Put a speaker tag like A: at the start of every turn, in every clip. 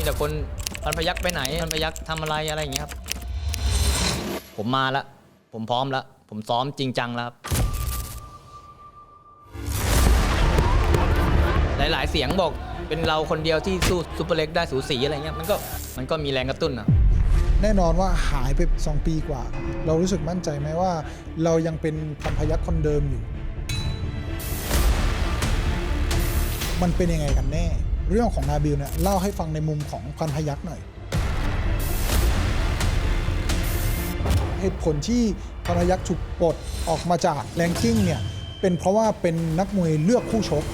A: มีแต่คนพันพยักไปไหนพันพยักทำอะไรอะไรอย่างเงี้ยครับ ผมมาแล้วผมพร้อมแล้วผมซ้อมจริงจังแล้วครับ หลาย ๆ เสียงบอกเป็นเราคนเดียวที่สู้ซูเปอร์เล็กได้สูสีอะไรเงี้ยมันก็มันก็มีแรงกระตุ้นนะ
B: แน่นอนว่าหายไป 2 ปีกว่า เรารู้สึกมั่นใจไหมว่า เรายังเป็นพันพยักคนเดิมอยู่ มันเป็นยังไงกันแน่ เรื่องของนาบิลเนี่ยเล่าให้ฟังในมุมของพันพยักหน่อยเหตุผลที่พันพยักถูกปลดออกมาจากแรงกิ้งเนี่ยเป็นเพราะว่าเป็นนักมวยเลือกคู่ชก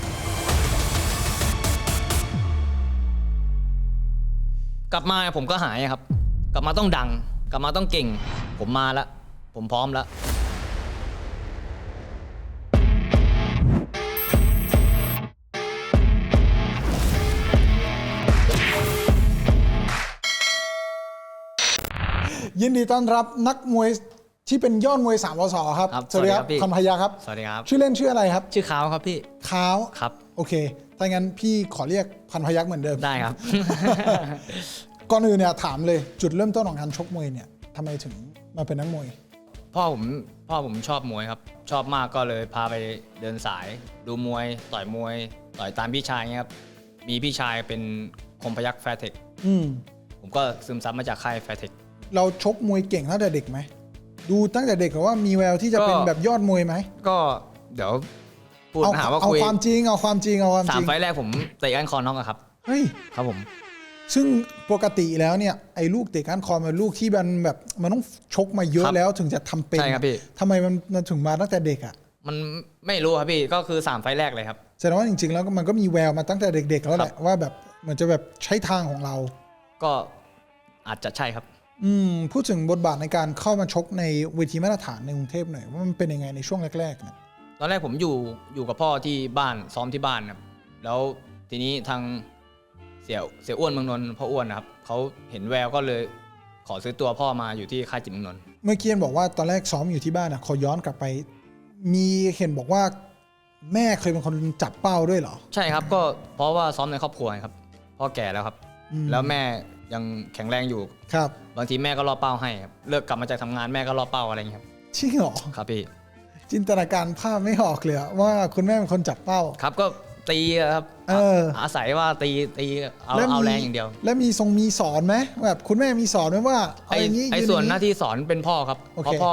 A: กลับมาผมก็หายครับ กลับมาต้องดัง กลับมาต้องเก่ง ผมมาแล้วผมพร้อมแล้ว
B: ยินดีต้อนรับนักมวยที่เป็นยอดมวยสามวสครับ
A: ครับ
B: สวัสดีครับ
A: สวัสดีครับพี่
B: พันพยักครับ
A: สวัสดีครับ
B: ชื่อเล่นชื่ออะไรครับ
A: ชื่อขาวครับพี่
B: ค้าว
A: ครับ
B: โอเค ถ้างั้นพี่ขอเรียกพันพยักเหมือนเดิม
A: ได้ครับ
B: ก่อนอื่นเนี่ยถามเลยจุดเริ่มต้นของการชกมวยเนี่ยทำไมถึงมาเป็นนักมวย
A: พ่อผมพ่อผมชอบมวยครับ ชอบมากก็เลยพาไปเดินสาย ดูมวย ต่อยมวย ต่อยตามพี่ชายเงี้ยครับมีพี่ชายเป็นคมพยักแฟร์เทค
B: อืม
A: ผมก็ซึมซับมาจากค่ายแฟร์เทค
B: เราชกมวยเก่งตั้งแต่เด็กไหม ดูตั้งแต่เด็กหรือว่ามีแววที่จะเป็น
A: ก็
B: แบบยอดมวยไหม
A: ก็เดี๋ยวพูด
B: เอา
A: หาว่า
B: เอา
A: คุย
B: ความจริงเอาความจริงเอาความ
A: สา
B: จ
A: ม
B: ริง
A: ไฟล์แรกผมเตะกันคอน็อกอะครับ
B: เฮ้ย
A: ครับผม
B: ซึ่งปกติแล้วเนี่ยไอ้ลูกเตะก้านคอมันลูกที่มันแบบมันต้องชกมาเยอะ
A: ครับ
B: แล้วถึงจะทำเป็น
A: ใช่ครับพี่
B: ทำไมมันมันถึงมาตั้งแต่เด็กอะ
A: มันไม่รู้ครับพี่ก็คือสามไฟล์แรกเลยครับ
B: แสดงว่าจริงๆแล้วก็มันก็มีแววมาตั้งแต่เด็ก ๆ แล้วแหละว่าแบบเหมือนจะแบบใช้ทางของเรา
A: ก็อาจจะใช่ครับ
B: อืมพูดถึงบทบาทในการเข้ามาชกในเวทีมาตรฐานในกรุงเทพหน่อยว่ามันเป็นยังไงในช่วงแรกๆเนี่ย
A: ตอนแรกผมอยู่อยู่กับพ่อที่บ้านซ้อมที่บ้านครับแล้วทีนี้ทางเสียเสียอ้วนเมืองนนท์พ่ออ้วนนะครับเขาเห็นแววก็เลยขอซื้อตัวพ่อมาอยู่ที่ค่ายจิตรเมืองนนท์
B: เมื่อกี้บอกว่าตอนแรกซ้อมอยู่ที่บ้านอะขอย้อนกลับไป มีเห็นบอกว่าแม่เคยเป็นคนจับเป้าด้วยเหรอ
A: ใช่ครับก็เพราะว่าซ้อมในครอบครัวครับพ่อแก่แล้วครับ
B: อืม
A: แล้วแม่ยังแข็งแรงอยู่
B: ครับ
A: บางทีแม่ก็ล่อเป้าให้ครับเลิกกลับมาจากทำงานแม่ก็ล่อเป้าอะไรอย่างเงี้ยครับ
B: จริงเหรอ
A: ครับพี่
B: จินตนาการภาพไม่ออกเลยอะว่าคุณแม่เป็นคนจับเป้า
A: ครับก็ตีอะครับ
B: เออ
A: อาศัยว่าตีตีเอา
B: แล้ว
A: เอา
B: มี
A: แรงอย่างเดียว
B: แล้วมีทรงมีสอนไหมแบบคุณแม่มีสอนไหมว่าเอา
A: ไอ้
B: อย่างนี้
A: ไอ้
B: ยื
A: ส่วน
B: อย่ง
A: หน้าที่สอนเป็นพ่อครับ
B: โอเค
A: เพราะพ่อ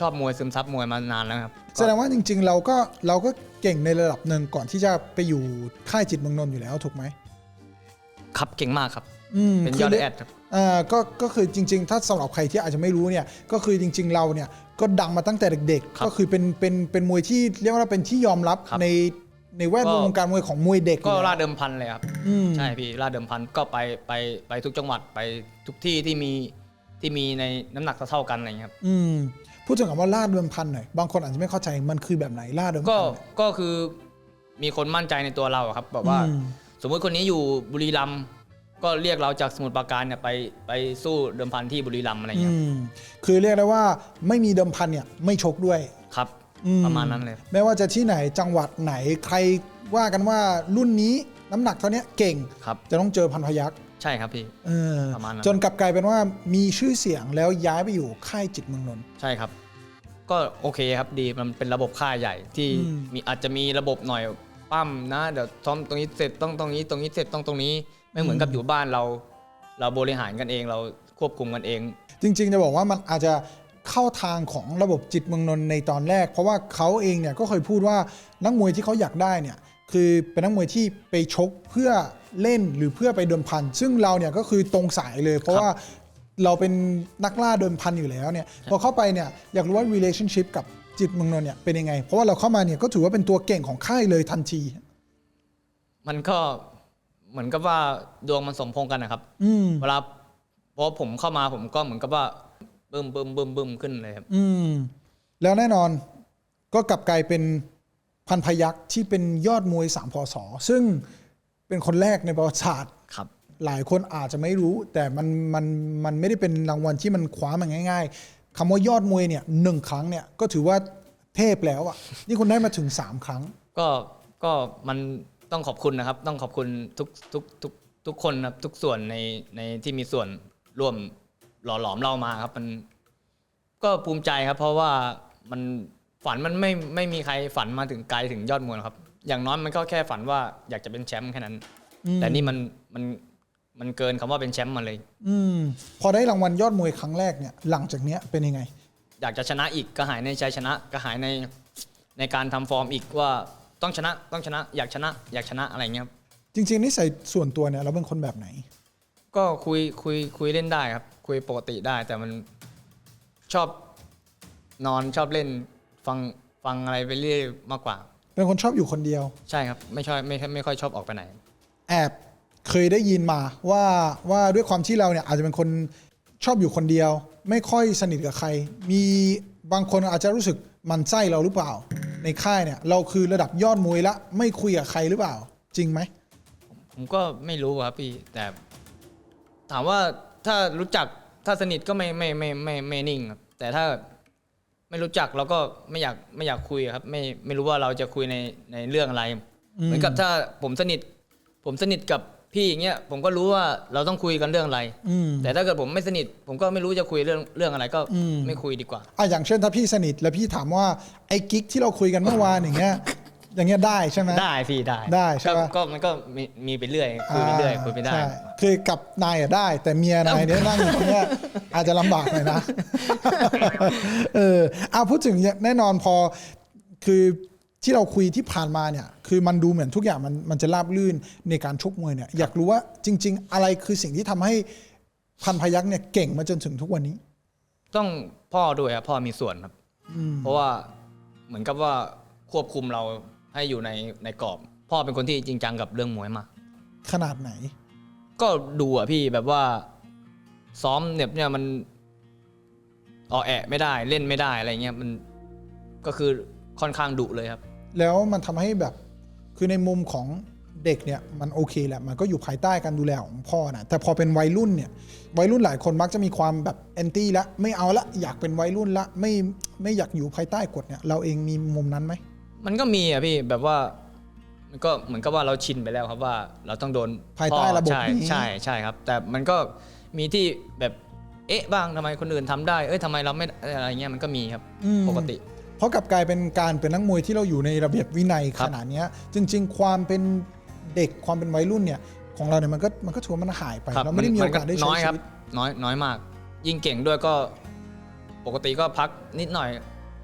A: ชอบมวยซึมซับมวยมานานแล้วครับ
B: แสดงว่าจริง ๆ เราก็เราก็เก่งในระดับหนึ่งก่อนที่จะไปอยู่ค่ายจิตรเมืองนนท์อยู่แล้วถูกไหม
A: ครับเก่งมากครับ
B: อืม
A: เป็น
B: คื
A: ยอด
B: รี
A: แอดครับ
B: อ่าก็ก็คือจริง ๆ ถ้าสำหรับใครที่อาจจะไม่รู้เนี่ยก็คือจริง ๆ เราเนี่ยก็ดังมาตั้งแต่เด็ก
A: ครับ
B: ๆก็คือเป็นเป็นเป็นมวยที่เรียกว่าเป็นที่ยอมรับ
A: ครับ
B: ในในแวดวง
A: ก็
B: วงการมวยของมวยเด็ก
A: ก็
B: อยู่
A: ล่า
B: แล้ว
A: เดิมพันเลยครับ
B: อืม
A: ใช่พี่ล่าเดิมพันก็ไปไปไปทุกจังหวัดไปทุกที่ที่มีที่มีในน้ำหนักเท่าๆกันอะไรอย่างเงี้ยครับ
B: อืมพูดถึงคำว่าล่าเดิมพันหน่อยบางคนอาจจะไม่เข้าใจมันคือแบบไหนล่าเดิมพั
A: ก็
B: นเนี่ย
A: ก็คือมีคนมั่นใจในตัวเราอะครับแบบว่า
B: อืม
A: สมมุติคนนี้อยู่บุรีรัมย์ ก็เรียกเราจากสมุทรปราการเนี่ยไปไปสู้เดิมพันที่บุรีรัมย์อะไรอย่าง
B: อื
A: เงี้ย
B: มคือเรียกได้ว่าไม่มีเดิมพันเนี่ยไม่ชกด้วย
A: ครับ
B: อื
A: ประมาณนั้นเลย
B: ไม่ว่าจะที่ไหนจังหวัดไหนใครว่ากันว่ารุ่นนี้น้ำหนักเท่าเนี้ยเก่ง
A: ครับ
B: จะต้องเจอพันพยักษ์
A: ใช่ครับพี่
B: เออ
A: ประมาณนั้น
B: จนกลับกลายเป็นว่ามีชื่อเสียงแล้วย้ายไปอยู่ค่ายจิตรเมืองนนท์
A: ใช่ครับ ก็โอเคครับดีมันเป็นระบบค่ายใหญ่ที่
B: อืม
A: มีอาจจะมีระบบหน่อยปั้มนะเดี๋ยวซ้อมตรงนี้เสร็จต้องตรงนี้ตรงนี้เสร็จต้องตรงนี้ ไม่เหมือนกับอยู่บ้านเรา เราบริหารกันเองเราควบคุมกันเอง
B: จริง ๆ จะบอกว่ามันอาจจะเข้าทางของระบบจิตเมืองนนท์ในตอนแรก เพราะว่าเขาเองเนี่ยก็เคยพูดว่านักมวยที่เขาอยากได้เนี่ยคือเป็นนักมวยที่ไปชกเพื่อเล่นหรือเพื่อไปเดิมพัน ซึ่งเราเนี่ยก็คือตรงสายเลย เพราะว่าเราเป็นนักล่าเดิมพันอยู่แล้วเนี่ยพอเข้าไปเนี่ยอยากรู้ว่า relationship กับจิตเมืองนนท์เนี่ยเป็นยังไง เพราะว่าเราเข้ามาเนี่ยก็ถือว่าเป็นตัวเก่งของค่ายเลยทันที
A: มันก็ เหมือนกับว่าดวงมันสมพงษ์กันนะครับ
B: อืม
A: เวลาพอผมเข้ามาผมก็เหมือนกับว่าบึ้มบึ้มบึ้มบึ้มขึ้นเลยครับ
B: อืม แล้วแน่นอนก็กลับกลายเป็นพันพยักษ์ที่เป็นยอดมวยสามพศซึ่งเป็นคนแรกในประวัติศาสตร์
A: ครับ
B: หลายคนอาจจะไม่รู้ แต่มันมันมันไม่ได้เป็นรางวัลที่มันคว้ามาง่าย ๆคำว่ายอดมวยเนี่ยหนึ่งครั้งเนี่ยก็ถือว่าเทพแล้วอะ นี่คุณได้มาถึง3ครั้ง
A: ก็ก็มัน ต้องขอบคุณนะครับ ต้องขอบคุณทุกทุกทุกทุกคนครับทุกส่วนในในที่มีส่วนร่วมหล่อหลอมเรามาครับ มันก็ภูมิใจครับ เพราะว่ามันฝันมันไม่ไม่มีใครฝันมาถึงไกลถึงยอดมวยหรอกครับ อย่างน้อยมันก็แค่ฝันว่าอยากจะเป็นแชมป์แค่นั้น
B: อืม
A: แต่นี่มันมันมันเกินคำว่าเป็นแชมป์มาเลย
B: อืมพอได้รางวัลยอดมวยครั้งแรกเนี่ย หลังจากเนี้ยเป็นยังไง
A: อยากจะชนะอีกกระหายในชัยชนะกระหายในในการทำฟอร์มอีกว่า ต้องชนะต้องชนะ อยากชนะ อยากชนะอะไรเงี้ยครับ
B: จริงๆนิสัยส่วนตัวเนี่ยเราเป็นคนแบบไหน
A: ก็คุยคุยคุยเล่นได้ครับ คุยปกติได้ แต่มันชอบนอนชอบเล่นฟังฟังอะไรไปเรื่อยมากกว่า
B: เป็นคนชอบอยู่คนเดียว
A: ใช่ครับไม่ชอบไม่ไม่ค่อยชอบออกไปไหน
B: แอบเคยได้ยินมาว่าว่าด้วยความที่เราเนี่ยอาจจะเป็นคนชอบอยู่คนเดียว ไม่ค่อยสนิทกับใคร มีบางคนอาจจะรู้สึกหมันไส้เราหรือเปล่า ในค่ายเนี่ยเราคือระดับยอดมวยละ ไม่คุยกับใครหรือเปล่า จริงไหม
A: ผมก็ไม่รู้ครับพี่ แต่ ถามว่าถ้ารู้จักถ้าสนิทก็ไม่ไม่ไม่ไม่ไม่นิ่งครับแต่ถ้าไม่รู้จักเราก็ไม่อยากไม่อยากคุยครับ ไม่ไม่รู้ว่าเราจะคุยในในเรื่องอะไร
B: อืม
A: เหมือนกับถ้าผมสนิท ผมสนิทกับ พี่อย่างเงี้ยผมก็รู้ว่าเราต้องคุยกันเรื่องอะไร
B: อืม
A: แต่ถ้าเกิดผมไม่สนิท ผมก็ไม่รู้จะคุยเรื่องเรื่องอะไรก็
B: อืม
A: ไม่คุยดีกว่า
B: อะอย่างเช่นถ้าพี่สนิทแล้วพี่ถามว่าไอ้กิ๊กที่เราคุยกันเมื่อวานอย่างเงี้ยอย่างเงี้ยได้ใช่ไหม
A: ได้พี่ได้
B: ได้ใช่
A: ก็
B: ปะ
A: ก็มันก็มีมีไปเรื่อยคุยไปเรื่อยคุยไปได้
B: ใช่คือกับนายอะได้ แต่เมียนายเนี่ยนั่งอยู่ตรงเนี้ยอาจจะลำบากหน่อยนะ เออเอาพูดถึงแน่นอนพอคือ ที่เราคุยที่ผ่านมาเนี่ยคือมันดูเหมือนทุกอย่างมันมันจะราบลื่นในการชกมวยเนี่ยอยากรู้ว่าจริง ๆ อะไรคือสิ่งที่ทำให้พันพยักษ์เนี่ยเก่งมาจนถึงทุกวันนี้
A: ต้องพ่อด้วยครับพ่อมีส่วนครับ
B: อืม
A: เพราะว่าเหมือนกับว่าควบคุมเราให้อยู่ในในกรอบ พ่อเป็นคนที่จริงจังกับเรื่องมวยมาก
B: ขนาดไหน
A: ก็ดูอะพี่แบบว่า ซ้อมเนี่ยเนี่ยมันออแอะไม่ได้เล่นไม่ได้อะไรเงี้ยมันก็คือค่อนข้างดุเลยครับ
B: แล้วมันทำให้แบบคือในมุมของเด็กเนี่ยมันโอเคแหละมันก็อยู่ภายใต้การดูแลของพ่อนะแต่พอเป็นวัยรุ่นเนี่ยวัยรุ่นหลายคนมักจะมีความแบบแอนตี้ละไม่เอาละอยากเป็นวัยรุ่นละไม่ไม่อยากอยู่ภายใต้กฎเนี่ยเราเองมีมุมนั้นไหม
A: มันก็มีอะพี่แบบว่ามันก็เหมือนกับว่าเราชินไปแล้วครับว่า เราต้องโดน
B: ภายใต้
A: พ่อ
B: ระบบ
A: ใช่
B: นี้
A: ใช่ใช่ครับ แต่มันก็มีที่แบบเอ๊ะบ้างทำไมคนอื่นทำได้ เอ้ยทำไมเราไม่อะไรเงี้ยมันก็มีครับ
B: อืม
A: ปกติ
B: เพราะกลับกลายเป็นการเป็นนักมวยที่เราอยู่ในระเบียบวินัย
A: ครั
B: ข
A: บ
B: นาดเนี้ยจริง ๆ ความเป็นเด็กความเป็นวัยรุ่นเนี่ยของเราเนี่ยมันก็มันก็ถือว่ามันหายไป
A: ครับ
B: เราไม่ได้มีโอกาสได้ใช้
A: น้อยค
B: ชี
A: รับ
B: วิต
A: น้อยน้อยมาก ยิ่งเก่งด้วยก็ปกติก็พักนิดหน่อย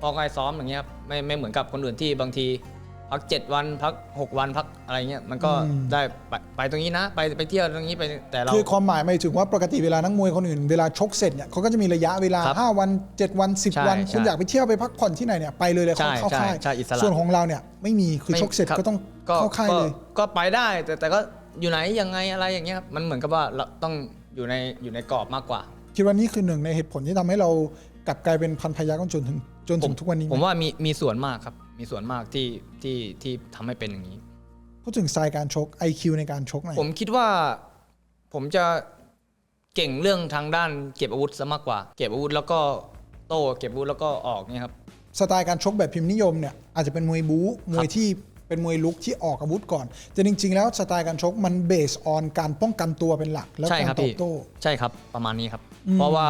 A: พอใครซ้อมอย่างเงี้ยครับไม่ไม่เหมือนกับคนอื่นที่บางที พัก7วันพัก6วันพักอะไรเงี้ยมันก็
B: อืม
A: ได้ไปไปตรงนี้นะ ไปไปเที่ยวตรงนี้ไปแต่เรา
B: คือความหมายหมายถึงว่าปกติเวลานักมวยคนอื่นเวลาชกเสร็จเนี่ยเขาก็จะมีระยะเวลา
A: ครับ
B: 5 วัน 7 วัน
A: ใช่
B: 10 วัน คุณ
A: ใช่
B: อยากไปเที่ยวไปพักผ่อนที่ไหนเนี่ยไปเลยเลย
A: ใช่
B: เข้าเข้า
A: ใช่
B: ค่าย
A: ใช่อิสระ
B: ส่วนของเราเนี่ยไม่มีคือ
A: ไม่
B: ชกเสร็จ
A: ครับ
B: ก็ต้อง
A: ก็
B: เข้าค่าย
A: ก็
B: เลย
A: ก็ไปได้แต่แต่ก็อยู่ไหนยังไงอะไรอย่างเงี้ยครับมันเหมือนกับว่าเราต้องอยู่ในอยู่ในกรอบมากกว่า
B: คิดว่านี่คือหนึ่งในเหตุผลที่ทำให้เรา กลับกลายเป็นพันพยักจนถึงจนถึงทุกวันนี้ไห
A: ผมว่ามีมีส่วนมากครับมีส่วนมากที่ที่ที่ทำให้เป็นอย่างนี้
B: พูดถึงสไตล์การชก IQ ในการชกหน่อย
A: ผมคิดว่าผมจะเก่งเรื่องทางด้านเก็บอาวุธซะมากกว่า เก็บอาวุธแล้วก็โต้เก็บอาวุธแล้วก็ออกเนี่ยครับ
B: สไตล์การชกแบบพิมพ์นิยมเนี่ยอาจจะเป็นมวยบู๊มวยที่เป็นมวยลุกที่ออกอาวุธก่อนแต่จริง ๆ แล้วสไตล์การชกมันเบสออนการป้องกันตัวเป็นหลัก แล้ว
A: ใช่
B: การ
A: ครับ
B: ตอ
A: พี่
B: บโต้
A: ใช่ครับประมาณนี้ครับ
B: อืม
A: เพราะว่า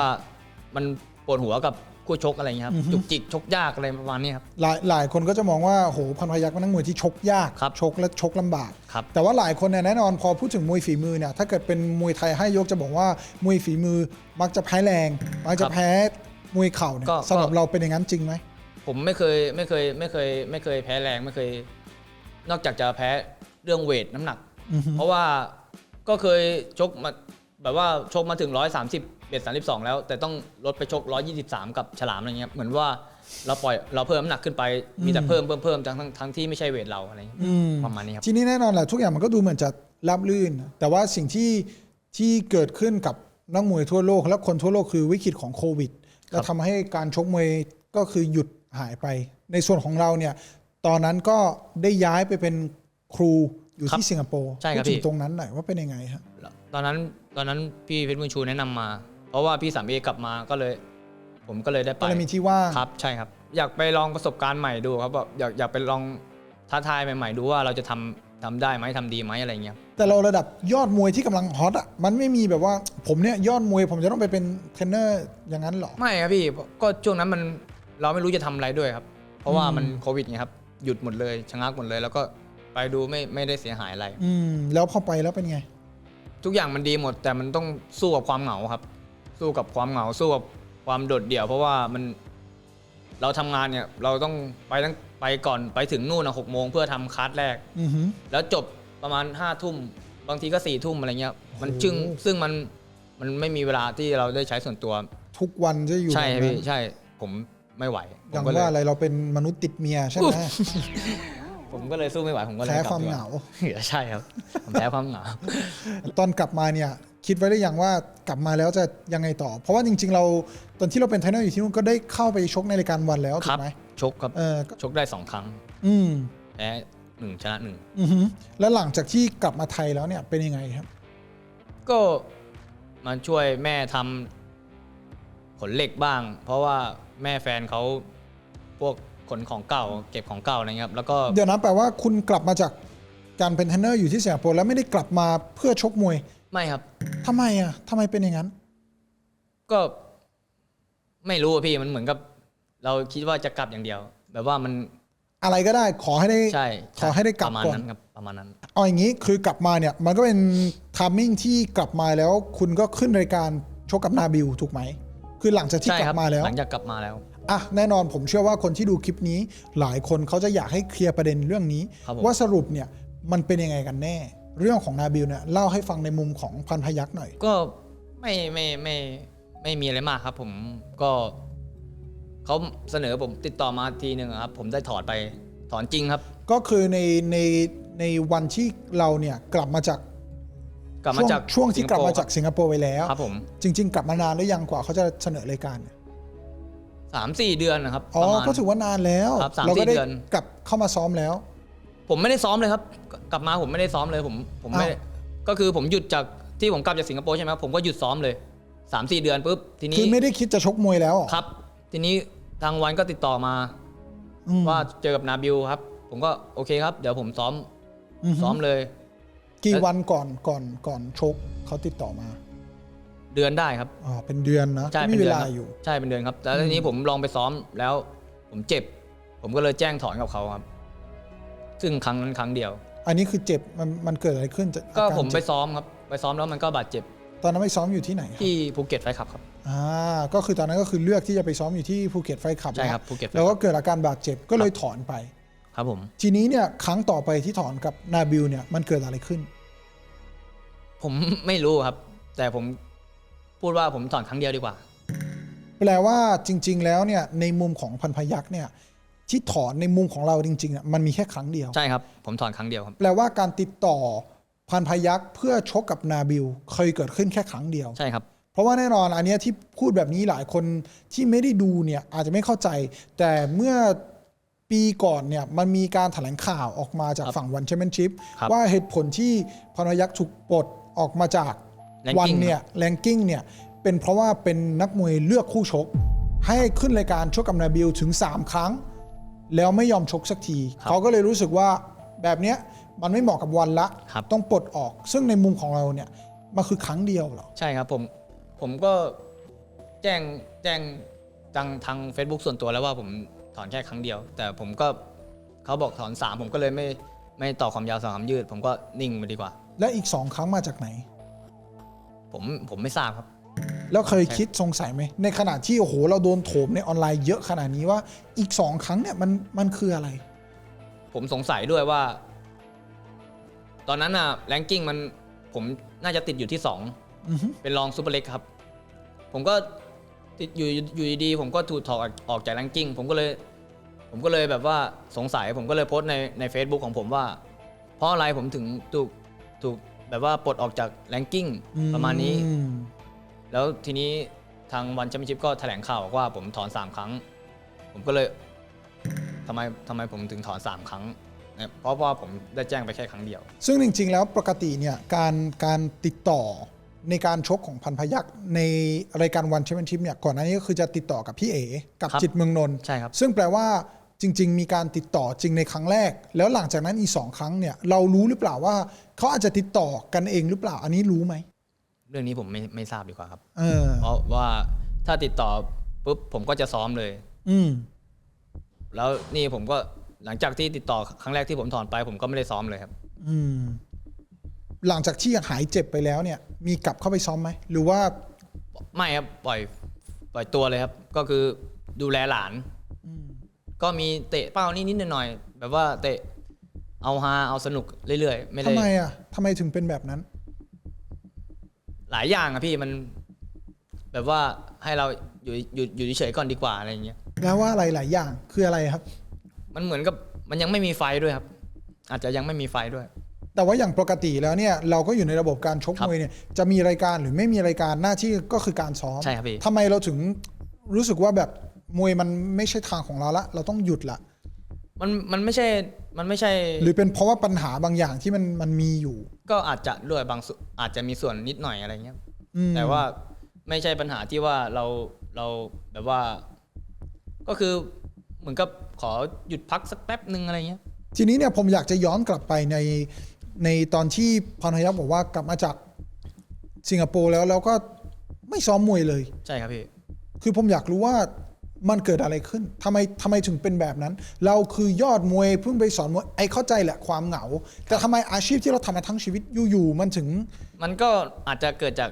A: มัน ปวดหัวกับคู่ชกอะไรเงี้ยครับ
B: อือฮึ
A: จุกจิกชกยากอะไรประมาณนี้ครับ
B: หลายหลายคนก็จะมองว่าโหพันพยักเป็นนักมวยที่ชกยาก
A: ครับ
B: ชกและชกลำบาก
A: ครับ
B: แต่ว่าหลายคนเนี่ยแน่นอนพอพูดถึงมวยฝีมือเนี่ยถ้าเกิดเป็นมวยไทยให้ยกจะบอกว่ามวยฝีมือมักจะแพ้แรงมักจะ
A: ครับ
B: แพ้มวยเข่าเนี่ย
A: ก็
B: สำหรับ
A: ก็
B: เราเป็นอย่างนั้นจริงไหม
A: ผมไม่เคยไม่เคยไม่เคยไม่เคยแพ้แรงไม่เคย นอกจากจะแพ้เรื่องเวทน้ำหนัก
B: อือฮึ
A: เพราะว่าก็เคยชกมาแบบว่าชกมาถึง130 เบ็ด32แล้ว แต่ต้องลดไปชก123กับฉลามอะไรเงี้ยเหมือนว่าเราปล่อยเราเพิ่มน้ำหนักขึ้นไปมีแต่เพิ่มเพิ่มเพิ่มทั้งทั้งทั้งที่ไม่ใช่เวทเราอะไรเงี้ย
B: อืม
A: ประมาณนี้ครับ
B: ทีนี้แน่นอนแหละทุกอย่างมันก็ดูเหมือนจะราบลื่น แต่ว่าสิ่งที่ที่เกิดขึ้นกับนักมวยทั่วโลก และคนทั่วโลกคือวิกฤตของโควิดแล้วทำให้การชกมวยก็คือหยุดหายไป ในส่วนของเราเนี่ย ตอนนั้นก็ได้ย้ายไปเป็นครูอยู่
A: ครับ
B: ที่สิงคโปร์
A: ใช่ครับ
B: พูดถึ
A: พี่
B: งตรงนั้นหน่อยว่าเป็นยังไงฮะ
A: ตอนนั้นตอนนั้นพี่เพชรบุญชูแนะนำมา เพราะว่าพี่สามเอกลับมาก็เลย ผมก็เลยได้ไป
B: ก็เลยมีที่ว่าง
A: ครับ ใช่ครับ อยากไปลองประสบการณ์ใหม่ดูครับแบบอยากอยากไปลองท้าทายใหม่ ๆ ดูว่าเราจะทำทำได้ไหมทำดีไหมอะไรเงี้ย
B: แต่เราระดับยอดมวยที่กำลังฮอตอะมันไม่มีแบบว่าผมเนี่ยยอดมวยผมจะต้องไปเป็นเทรนเนอร์อย่างนั้นเหรอ
A: ไม่ครับพี่ก็ช่วงนั้นมันเราไม่รู้จะทำอะไรด้วยครับ เพราะว่า
B: อืม
A: มันโควิดไงครับหยุดหมดเลยชะงักหมดเลย แล้วก็ไปดูไม่ไม่ได้เสียหายอะไร
B: อืม แล้วพอไปแล้วเป็นไง
A: ทุกอย่างมันดีหมดแต่มันต้องสู้กับความเหงาครับ สู้กับความเหงาสู้กับความโดดเดี่ยว เพราะว่ามันเราทำงานเนี่ยเราต้องไปตั้งไปก่อนไปถึงนู่นนะหกโมงเพื่อทำคัสแรก
B: อือหือ
A: แล้วจบประมาณห้าทุ่มบางทีก็สี่ทุ่มอะไรเงี้ย มันจึง
B: โอ้โห
A: ซึ่งมันมันไม่มีเวลาที่เราได้ใช้ส่วนตัว
B: ทุกวันจะอยู่
A: ใช่
B: แบบ
A: พี่
B: นั้น
A: ใช่ผมไม่ไหวผ
B: อย่ามง
A: ก็เลย
B: ว่าอะไรเราเป็นมนุษย์ติดเมียใช่ไหม
A: ผมก็เลยสู้ไม่ไหวผมก็เลย
B: แพ้
A: กลับ
B: ความ
A: ดีก
B: เหงา
A: ใช่ครับผมแพ้ความเหงา
B: ตอนกลับมาเนี่ย คิดไว้ได้ยังว่ากลับมาแล้วจะยังไงต่อ เพราะว่าจริง ๆ เราตอนที่เราเป็นเทรนเนอร์อยู่ที่นู่นก็ได้เข้าไปชกในรายการวันแล้ว
A: ค
B: ถู
A: รับ
B: กไหม
A: ชกครับ
B: เออก็
A: ชกได้สองครั้ง
B: อืม
A: แพ้หนึ่งชนะหนึ่ง
B: อือหือแล้วหลังจากที่กลับมาไทยแล้วเนี่ยเป็นยังไงครับ
A: ก็มาช่วยแม่ทำขนเหล็กบ้าง เพราะว่าแม่แฟนเขาพวกขนของเก่า เก็บของเก่าอะไรเงี้ยครับแล้วก็
B: เดี๋ยวนะแปลว่าคุณกลับมาจากการเป็นเทรนเนอร์อยู่ที่สิงคโปร์แล้วไม่ได้กลับมาเพื่อชกมวย
A: ไม่ครับ
B: ทำไมอะทำไมเป็นอย่างนั้น
A: ก็ไม่รู้อะพี่มันเหมือนกับ เราคิดว่าจะกลับอย่างเดียว แบบว่ามัน
B: อะไรก็ได้ขอให้ได้
A: ใช่
B: ขอให้ได้กลับ
A: ประมาณ
B: ก่อน
A: นั้นครับประมาณนั้น
B: เอาอย่างนี้คือกลับมาเนี่ย มันก็เป็นทามมิ่งที่กลับมาแล้ว คุณก็ขึ้นรายการชกกับนาบิลถูกไหม คือหลังจากที่
A: ใช่
B: กลั
A: ครับ
B: บมาแล้ว
A: หลังจากกลับมาแล้ว
B: อะแน่นอนผมเชื่อว่าคนที่ดูคลิปนี้ หลายคนเขาจะอยากให้เคลียร์ประเด็นเรื่องนี้
A: ครับผม
B: ว่าสรุปเนี่ยมันเป็นยังไงกันแน่ เรื่องของนาบิลเนี่ยเล่าให้ฟังในมุมของพันพยักษ์หน่อย
A: ก็ไม่ไม่ไม่ไม่มีอะไรมากครับ ผมก็เขาเสนอผมติดต่อมาทีหนึ่งอะครับ ผมได้ถอนไปถอนจริงครับ
B: ก็คือในในในวันที่เราเนี่ยกลับมาจาก
A: กลับมาจาก
B: ช่วงช่วงที่กลับมา
A: สิงคโปร์
B: จากสิงคโปร์ไปแล้ว
A: ครับผม
B: จริง ๆ กลับมานานหรือยังกว่าเขาจะเสนอรายการเนี่ย
A: สามสี่เดือนนะครับ
B: อ๋อ
A: ประมาณ
B: ก็ถือว่านานแล้ว
A: ครับสาม
B: เราก็ได้
A: สี่เดือน
B: กลับเข้ามาซ้อมแล้ว
A: ผมไม่ได้ซ้อมเลยครับ กลับมาผมไม่ได้ซ้อมเลย ผมผมไม่ได้
B: อ้าว
A: ก็คือผมหยุดจากที่ผมกลับจากสิงคโปร์ใช่ไหมครับผมก็หยุดซ้อมเลยสามสี่เดือนปุ๊บทีนี้
B: คือไม่ได้คิดจะชกมวยแล้วเหรอ
A: ครับ ทีนี้ทางวันก็ติดต่อมา
B: อืม
A: ว่าเจอกับนาบิลครับ ผมก็โอเคครับ เดี๋ยวผมซ้อม
B: อือฮึ
A: ซ้อมเลย
B: กี่วันก่อนก่อนก่อนชกเขาติดต่อมา
A: เดือนได้ครับ
B: อ๋อเป็นเดือนนะ
A: ใช่
B: ก็
A: เป็
B: มี
A: น
B: เว
A: เดือน
B: ลา
A: ครับ
B: อยู่
A: ใช่เป็นเดือนครับแต่ทีนี้ผมลองไปซ้อมแล้ว ผมเจ็บ ผมก็เลยแจ้งถอนกับเขาครับ ซึ่งครั้งนั้นครั้งเดียว
B: อันนี้คือเจ็บมันมันเกิดอะไรขึ้นจาก
A: ก็
B: อาาร
A: ผมไป
B: เจ็บ
A: ซ้อมครับไปซ้อมแล้วมันก็บาดเจ็บ
B: ตอนนั้นไปซ้อมอยู่ที่ไหนครับ
A: ที่ภูเก็ตไฟขับครับ
B: อ่าก็คือตอนนั้นก็คือเลือกที่จะไปซ้อมอยู่ที่ภูเก็ตไฟขับ
A: ใช่ครับ
B: แล้ว
A: ภูเก็ตไฟ
B: แล้วก็
A: ขับ
B: เกิดอาการบาดเจ็บก็เลยถอนไป
A: ครับผม
B: ทีนี้เนี่ยครั้งต่อไปที่ถอนกับนาบิลเนี่ยมันเกิดอะไรขึ้น
A: ผม ไม่รู้ครับ แต่ผมพูดว่าผมถอนครั้งเดียวดีกว่า
B: แปลว่าจริง ๆ แล้วเนี่ยในมุมของพันพยักษ์เนี่ย ที่ถอนในมุมของเราจริงๆอะมันมีแค่ครั้งเดียว
A: ใช่ครับ ผมถอนครั้งเดียวครับ
B: แปลว่าการติดต่อพันพยักษ์เพื่อชกกับนาบิลเคยเกิดขึ้นแค่ครั้งเดียว
A: ใช่ครับ
B: เพราะว่าแน่นอนอันเนี้ยที่พูดแบบนี้หลายคนที่ไม่ได้ดูเนี่ยอาจจะไม่เข้าใจ แต่เมื่อปีก่อนเนี่ยมันมีการแถลงข่าวออกมาจาก
A: ครับ
B: ฝั่งวันแชมเปี้ยนชิพ
A: ครับ
B: ว่าเหตุผลที่พันพยักษ์ถูกปลดออกมาจาก
A: Ranking
B: วันเนี่ยแรงกิ้งเนี่ยเป็นเพราะว่าเป็นนักมวยเลือกคู่ชก ให้ขึ้นรายการชกกับนาบิลถึง 3 ครั้ง แล้วไม่ยอมชกสักที
A: ครับ
B: เขาก็เลยรู้สึกว่าแบบเนี้ยมันไม่เหมาะกับวันละ
A: ครับ
B: ต้องปลดออก ซึ่งในมุมของเราเนี่ยมันคือครั้งเดียวเหรอ
A: ใช่ครับผม ผมก็แจ้งแจ้งทางทาง Facebook ส่วนตัวแล้วว่าผมถอนแค่ครั้งเดียว แต่ผมก็เขาบอกถอนสามผมก็เลยไม่ไม่ต่อความยาวสองความยืด ผมก็นิ่งไปดีกว่า
B: และอีกสองครั้งมาจากไหน
A: ผมผมไม่ทราบครับ
B: แล้วเคยคิดสงสัยไหม ในขณะที่โอ้โหเราโดนโถมในออนไลน์เยอะขนาดนี้ว่าอีกสองครั้งเนี่ยมันมันคืออะไร
A: ผมสงสัยด้วยว่า ตอนนั้นอะแรงกิ้งมันผมน่าจะติดอยู่ที่สอง
B: อือฮึ
A: เป็นรองซูเปอร์เล็กครับ ผมก็ติดอยู่อยู่ดีๆผมก็ถูกถอดออกจากแรงกิ้งผมก็เลย ผมก็เลยแบบว่าสงสัยผมก็เลยโพสต์ในใน Facebook ของผมว่า เพราะอะไรผมถึงถูกถูกแบบว่าปลดออกจากแรงกิ้งประมาณนี้
B: อืม
A: แล้วทีนี้ทางวันแชมเปี้ยนชิพก็แถลงข่าวบอกว่าผมถอน 3 ครั้ง ผมก็เลยทำไมทำไมผมถึงถอน 3 ครั้งนะเพราะว่าผมได้แจ้งไปแค่ครั้งเดียว
B: ซึ่งจริง ๆ แล้วปกติเนี่ยการการติดต่อในการชกของพันพยักษ์ในรายการวันแชมเปี้ยนชิพเนี่ยก่อนหน้านี้ก็คือจะติดต่อกับพี่เอกับ
A: ครับ
B: จิตรเมืองนนท์
A: ใช่ครับ
B: ซึ่งแปลว่าจริง ๆ มีการติดต่อจริงในครั้งแรก แล้วหลังจากนั้นอีกสองครั้งเนี่ยเรารู้หรือเปล่าว่าเขาอาจจะติดต่อกันเองหรือเปล่าอันนี้รู้ไหม
A: เรื่องนี้ผมไม่ไม่ทราบดีกว่าครับ
B: เออ
A: เพราะว่าถ้าติดต่อปุ๊บผมก็จะซ้อมเลย
B: อืม
A: แล้วนี่ผมก็หลังจากที่ติดต่อครั้งแรกที่ผมถอนไป ผมก็ไม่ได้ซ้อมเลยครับ
B: อืม หลังจากที่หายเจ็บไปแล้วเนี่ย มีกลับเข้าไปซ้อมไหม หรือว่า
A: ไม่ครับปล่อยปล่อยตัวเลยครับ ก็คือดูแลหลานก็มีเตะเป้านี่นิดๆหน่อยๆแบบว่าเตะเอาฮาเอาสนุกเรื่อยๆ ไม่
B: ทำ
A: ได้
B: ไมอะทำไมถึงเป็นแบบนั้น
A: หลายอย่างอะพี่มัน แบบว่าให้เราอยู่อยู่อยู่เฉยๆก่อนดีกว่าอะไรอย่างเงี้ย
B: แล้วว่าอะไรหลายอย่างคืออะไรครับ
A: มันเหมือนกับมันยังไม่มีไฟด้วยครับ อาจจะยังไม่มีไฟด้วย
B: แต่ว่าอย่างปกติแล้วเนี่ยเราก็อยู่ในระบบการชก
A: ครับ
B: มวยเนี่ยจะมีรายการหรือไม่มีรายการหน้าที่ก็คือการซ้อม
A: ใช่ครับพี่
B: ทำไมเราถึงรู้สึกว่าแบบมวยมันไม่ใช่ทางของเราละ เราต้องหยุดละ
A: มันมันไม่ใช่มันไม่ใช่
B: หรือเป็นเพราะว่าปัญหาบางอย่างที่มันมันมีอยู่
A: ก็อาจจะด้วยบางส่วนอาจจะมีส่วนนิดหน่อยอะไรเงี้ย
B: อืม
A: แต่ว่าไม่ใช่ปัญหาที่ว่าเราเราแบบว่า ก็คือเหมือนกับขอหยุดพักสักแป๊บหนึ่งอะไรเงี้ย
B: ทีนี้เนี่ยผมอยากจะย้อนกลับไปในในตอนที่พรพยักษ์บอกว่ากลับมาจากสิงคโปร์แล้วแล้วก็ไม่ซ้อมมวยเลย
A: ใช่ครับพี่
B: คือผมอยากรู้ว่า มันเกิดอะไรขึ้นทำไมทำไมถึงเป็นแบบนั้น เราคือยอดมวยเพิ่งไปสอนมวยไอ้เข้าใจแหละความเหงา แต่ทำไมอาชีพที่เราทำมาทั้งชีวิตอยู่ๆมันถึง
A: มันก็อาจจะเกิดจาก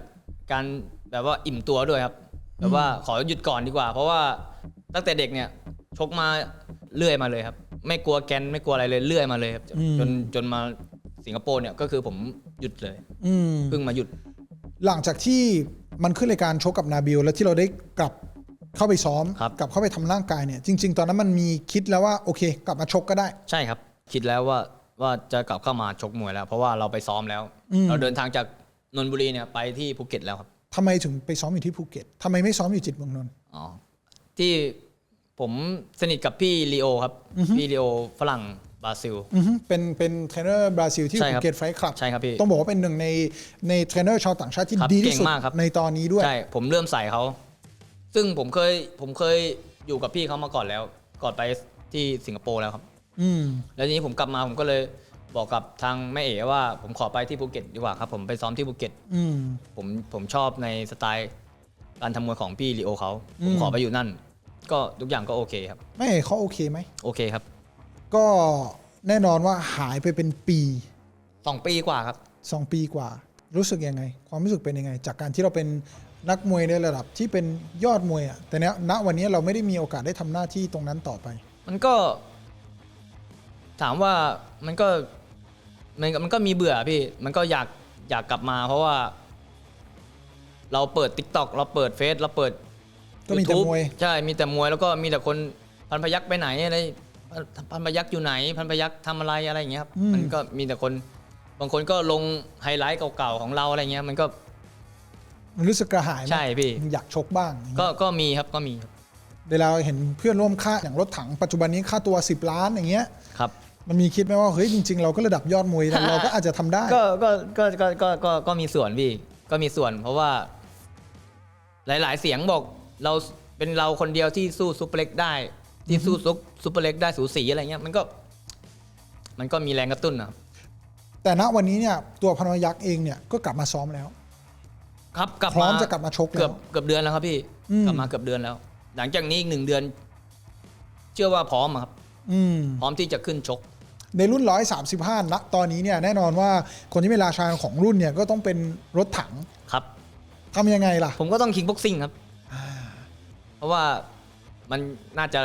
A: การแบบว่าอิ่มตัวด้วยครับแบบว่าขอหยุดก่อนดีกว่า เพราะว่าตั้งแต่เด็กเนี่ยชกมาเรื่อยมาเลยครับ ไม่กลัวแกนไม่กลัวอะไรเลยเรื่อยมาเลยครับจน
B: อืม
A: จนจนมาสิงคโปร์เนี่ยก็คือผมหยุดเลย
B: อืม
A: เพิ่งมาหยุด
B: หลังจากที่มันขึ้นรายการชกกับนาบิลแล้วที่เราได้กลับ เข้าไปซ้อม
A: ครับ
B: กลับเข้าไปทำร่างกายเนี่ยจริง ๆ ตอนนั้นมันมีคิดแล้วว่าโอเค กลับมาชกก็ได้
A: ใช่ครับ คิดแล้วว่าว่าจะกลับเข้ามาชกมวยแล้ว เพราะว่าเราไปซ้อมแล้ว
B: อืม
A: เราเดินทางจากนนทบุรีเนี่ยไปที่ภูเก็ตแล้วครับ
B: ทำไมถึงไปซ้อมอยู่ที่ภูเก็ตทำไมไม่ซ้อมอยู่จิตรเมืองนนท์
A: อ๋อที่ผมสนิทกับพี่ลีโอครับพี่ลีโอฝรั่งบราซิล
B: อือฮึเป็นเป็นเทรนเนอร์บราซิลที่
A: ใช่ค
B: ภู
A: รับ
B: เก็ตไฟท์คลับ
A: ใช่ครับพี่
B: ต้องบอกว่าเป็นหนึ่งในในเทรนเนอร์ชาวต่างชาติที่
A: ครับ
B: ดีที่
A: เก่ง
B: สุด
A: มากครับ
B: ในตอนนี้ด้วย
A: ใช่ผมเริ่มใส่เขา ซึ่งผมเคยผมเคยอยู่กับพี่เขามาก่อนแล้ว ก่อนไปที่สิงคโปร์แล้วครับ
B: อืม
A: แล้วทีนี้ผมกลับมาผมก็เลยบอกกับทางแม่เอ๋ว่าผมขอไปที่ภูเก็ตดีกว่าครับ ผมไปซ้อมที่ภูเก็ต
B: อืม
A: ผมผมชอบในสไตล์การทำมวยของพี่ลีโอเขา
B: อื
A: ผมม ขอไปอยู่นั่น ก็ทุกอย่างก็โอเคครับ
B: ไม่เขาโอเคไหม
A: โอเคครับ
B: ก็แน่นอนว่าหายไปเป็นปี
A: สองปีกว่าครับ
B: สองปีกว่า รู้สึกยังไง ความรู้สึกเป็นยังไง จากการที่เราเป็น นักมวยในระดับที่เป็นยอดมวยอะแต่เนี้ยณวันนี้เราไม่ได้มีโอกาสได้ทำหน้าที่ตรงนั้นต่อไป
A: มันก็ ถามว่ามันก็มันมันก็มีเบื่อพี่ มันก็อยากอยากกลับมา เพราะว่า เราเปิด t ิ k t o k เราเปิดเฟซเราเปิด
B: ก็มีแต่
A: YouTube
B: มวย
A: ใช่ มีแต่มวยแล้วก็มีแต่คนพันพยักไปไหนอะไรพันพยักอยู่ไหน พันพยักทำอะไรอะไรอย่างเงี้ยครับ
B: อืม
A: มันก็มีแต่คน บางคนก็ลงไฮไลท์เก่าๆของเราอะไรเงี้ย มันก็
B: มันรู้สึกกระหายไหม
A: ใช่พี่
B: อยากชกบ้างอย่างเงี้ย
A: ก็ก็มีครับก็มีครับ
B: เวลาเห็นเพื่อนร่วมค่ายอย่างรถถังปัจจุบันนี้ค่าตัว 10 ล้านอย่างเงี้ย
A: ครับ
B: มันมีคิดไหมว่าเฮ้ยจริง ๆ เราก็ระดับยอดมวยแต่เราก็อาจจะทำได้
A: ก็ก็ก็ก็ก็ก็ก็มีส่วนพี่ก็มีส่วน เพราะว่า หลาย ๆ เสียงบอกเราเป็นเราคนเดียวที่สู้ซุปเปอร์เล็กได้ที่สู้ซุปซุปเปอร์เล็กได้สูสีอะไรเงี้ยมันก็ มันก็มีแรงกระตุ้นนะครับ
B: แต่ณวันนี้เนี่ยตัวพนยักษ์เองเนี่ยก็กลับมาซ้อมแล้ว
A: ครับกลับ
B: พร้อมาจะกลับมาชกแล้ว
A: เกือบเกือบเดือนแล้วครับพี่
B: อืม
A: กลับมาเกือบเดือนแล้ว หลังจากนี้อีกหนึ่งเดือน เชื่อว่าพร้อมอะครับ
B: อืม
A: พร้อมที่จะขึ้นชก
B: ในรุ่น 135ณตอนนี้เนี่ยแน่นอนว่าคนที่เป็นราชาของรุ่นเนี่ยก็ต้องเป็นรถถัง
A: ครับ
B: ทำยังไงล่ะ
A: ผมก็ต้องคิงบ็อกซิ่งครับ เพราะว่ามันน่าจะ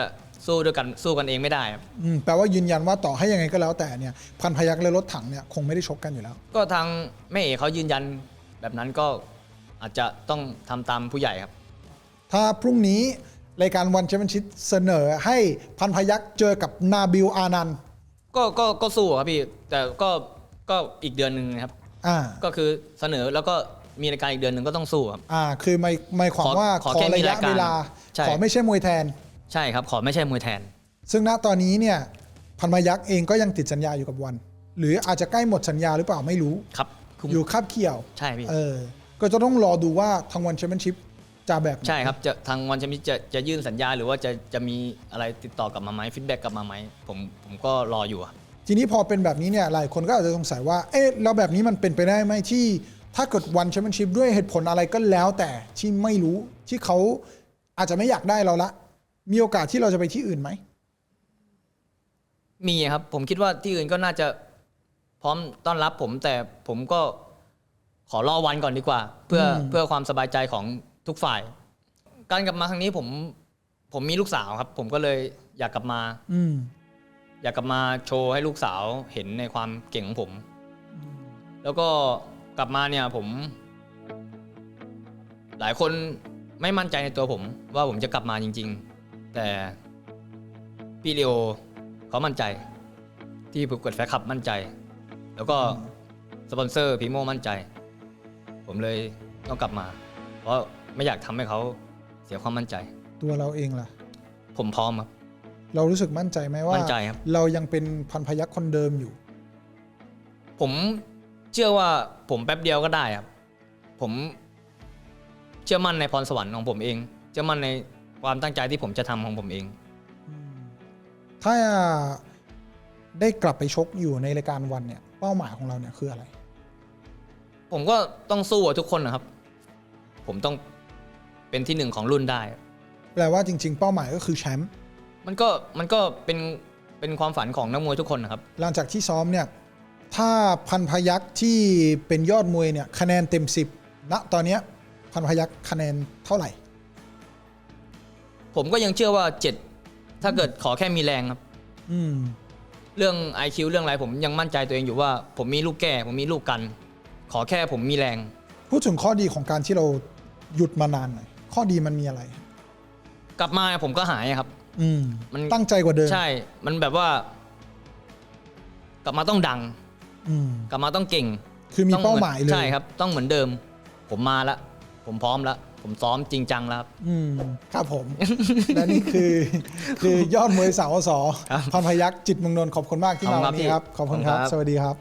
A: สู้ด้วยกันสู้กันเองไม่ได้ครับ
B: อืมแปลว่ายืนยันว่าต่อให้ยังไงก็แล้วแต่เนี่ยพันพยักและรถถังเนี่ยคงไม่ได้ชกกันอยู่แล้ว
A: ก็ทางแม่เอกเขายืนยันแบบนั้นก็ อาจจะต้องทำตามผู้ใหญ่ครับ
B: ถ้าพรุ่งนี้รายการวันแชมเปี้ยนชิพเสนอให้พันพยักเจอกับนาบิลอานันต์
A: ก็ก็ก็สู้ครับพี่ แต่ก็ก็อีกเดือนหนึ่งนะครับ
B: อ่า
A: ก็คือเสนอแล้วก็มีรายการอีกเดือนหนึ่งก็ต้องสู้ครับ
B: อ่าคือไม่ไม่ความ
A: ขอ
B: ว่า
A: ขอ
B: ขอ
A: แค่มี
B: ระยะ
A: รายการ
B: เวลา
A: ใช่
B: ขอไม่ใช่มวยแทน
A: ใช่ครับ ขอไม่ใช่มวยแทน
B: ซึ่งณตอนนี้เนี่ยพันพยักเองก็ยังติดสัญญาอยู่กับวัน หรืออาจจะใกล้หมดสัญญาหรือเปล่าไม่รู้
A: ครับคุม
B: อยู่คาบเกี่ยว
A: ใช่พี่
B: เออ ก็จะต้องรอดูว่าทางวันแชมเปี้ยนชิพจะแบบไหน
A: ใช่ครับจะทางวันแชมเปี้ยนจะจะยื่นสัญญาหรือว่าจะจะมีอะไรติดต่อกลับมาไหมฟีดแบ็กกลับมาไหมผมผมก็รออยู่อะ
B: ทีนี้พอเป็นแบบนี้เนี่ยหลายคนก็อาจจะสงสัยว่า เอ๊ะแล้วแบบนี้มันเป็นไปได้ไหมที่ ถ้าเกิดวันแชมเปี้ยนชิพด้วยเหตุผลอะไรก็แล้วแต่ที่ไม่รู้ที่เขาอาจจะไม่อยากได้เราละ มีโอกาสที่เราจะไปที่อื่นไหม
A: มีครับ ผมคิดว่าที่อื่นก็น่าจะพร้อมต้อนรับผมแต่ผมก็ ขอรอวันก่อนดีกว่า เพื่อ
B: อืม
A: เพื่อความสบายใจของทุกฝ่าย การกลับมาครั้งนี้ผมผมมีลูกสาวครับ ผมก็เลยอยากกลับมา
B: อืม
A: อยากกลับมาโชว์ให้ลูกสาวเห็นในความเก่งของผม แล้วก็กลับมาเนี่ยผม หลายคนไม่มั่นใจในตัวผม ว่าผมจะกลับมาจริง ๆ แต่พี่เลโอเขามั่นใจ ที่ผูกกดแฟคลับมั่นใจ แล้วก็สปอนเซอร์พีโมมั่นใจ ผมเลยต้องกลับมา เพราะไม่อยากทำให้เขาเสียความมั่นใจ
B: ตัวเราเองล่ะ
A: ผมพร้อมครับ
B: เรารู้สึกมั่นใจไหมว่า
A: มั่นใจครับ
B: เรายังเป็นพันพยักคนเดิมอยู่
A: ผมเชื่อว่าผมแป๊บเดียวก็ได้ครับ ผมเชื่อมั่นในพรสวรรค์ของผมเอง เชื่อมั่นในความตั้งใจที่ผมจะทำของผมเอง
B: ถ้าได้กลับไปชกอยู่ในรายการวันเนี่ย เป้าหมายของเราเนี่ยคืออะไร
A: ผมก็ต้องสู้กับทุกคนนะครับ ผมต้องเป็นที่หนึ่งของรุ่นได้
B: แปลว่าจริง ๆ เป้าหมายก็คือแชมป์
A: มันก็มันก็เป็นเป็นความฝันของนักมวยทุกคนนะครับ
B: หลังจากที่ซ้อมเนี่ย ถ้าพันพยักที่เป็นยอดมวยเนี่ยคะแนนเต็ม 10ณตอนเนี้ยพันพยักคะแนนเท่าไหร่
A: ผมก็ยังเชื่อว่าเจ็ดถ้าเกิดขอแค่มีแรงครับ
B: อืม
A: เรื่อง IQ เรื่องอะไรผมยังมั่นใจตัวเองอยู่ว่า ผมมีลูกแก้ ผมมีลูกกัน ขอแค่ผมมีแรง
B: พูดถึงข้อดีของการที่เราหยุดมานานหน่อยข้อดีมันมีอะไร
A: กลับมาผมก็หายครับ
B: อืม
A: มัน
B: ตั้งใจกว่าเดิม
A: ใช่ มันแบบว่า กลับมาต้องดัง
B: อืม
A: กลับมาต้องเก่ง
B: คือมี
A: ต้อง
B: เป้าหมายเลย
A: ใช่ครับ ต้องเหมือนเดิม ผมมาละ ผมพร้อมละ ผมซ้อมจริงจังแล้วครับ
B: อืมครับผม และนี่คือ คือยอดมวยสาวสอ
A: ครับ
B: พันพยักจิตเมืองนนท์ขอบคุณมากที่มา
A: ขอบคุณ
B: วันนี้
A: ค
B: ค
A: รั
B: รับบขอบคุณครับ
A: ขอบคุณครับ
B: สวัสดีครับ